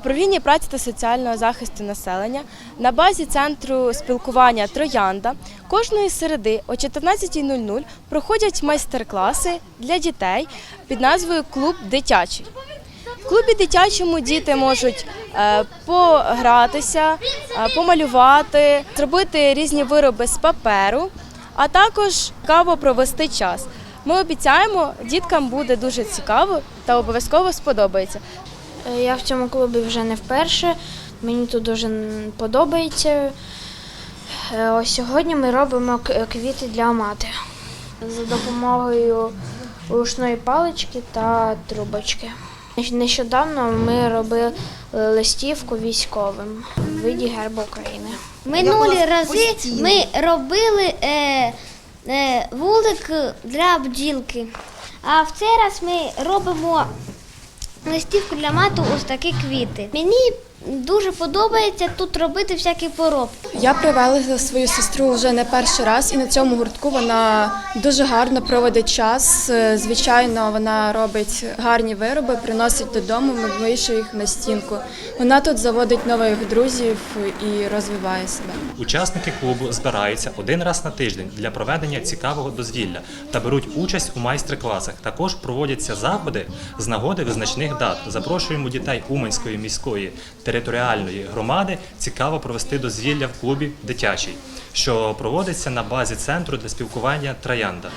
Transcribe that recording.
управлінні праці та соціального захисту населення на базі центру спілкування Троянда кожної середи о 14.00 проходять майстер-класи для дітей під назвою Клуб дитячий. В клубі дитячому діти можуть е, погратися, е, помалювати, зробити різні вироби з паперу, а також цікаво провести час. Ми обіцяємо, діткам буде дуже цікаво та обов'язково сподобається. Е, Я в цьому клубі вже не вперше. Мені тут дуже подобається. Е, Ось сьогодні ми робимо квіти для мати за допомогою рушної палички та трубочки. Нещодавно ми робили листівку військовим в виді герба України. Минулі рази ми робили е, е, вулик для бджілки. А в цей раз ми робимо листівку для мату ось такі квіти. Мені дуже подобається тут робити всякі поробки. Я привела свою сестру вже не перший раз, і на цьому гуртку вона дуже гарно проводить час. Е, Звичайно, вона робить гарні вироби, приносить додому, ми вийшли їх на стінку. Вона тут заводить нових друзів і розвиває себе. Учасники клубу збираються один раз на тиждень для проведення цікавого дозвілля та беруть участь у майстер-класах. Також проводяться заходи з нагоди визначних дат. Запрошуємо дітей Уманської міської територіальної громади цікаво провести дозвілля в клубі дитячий, що проводиться на базі центру для спілкування Троянда.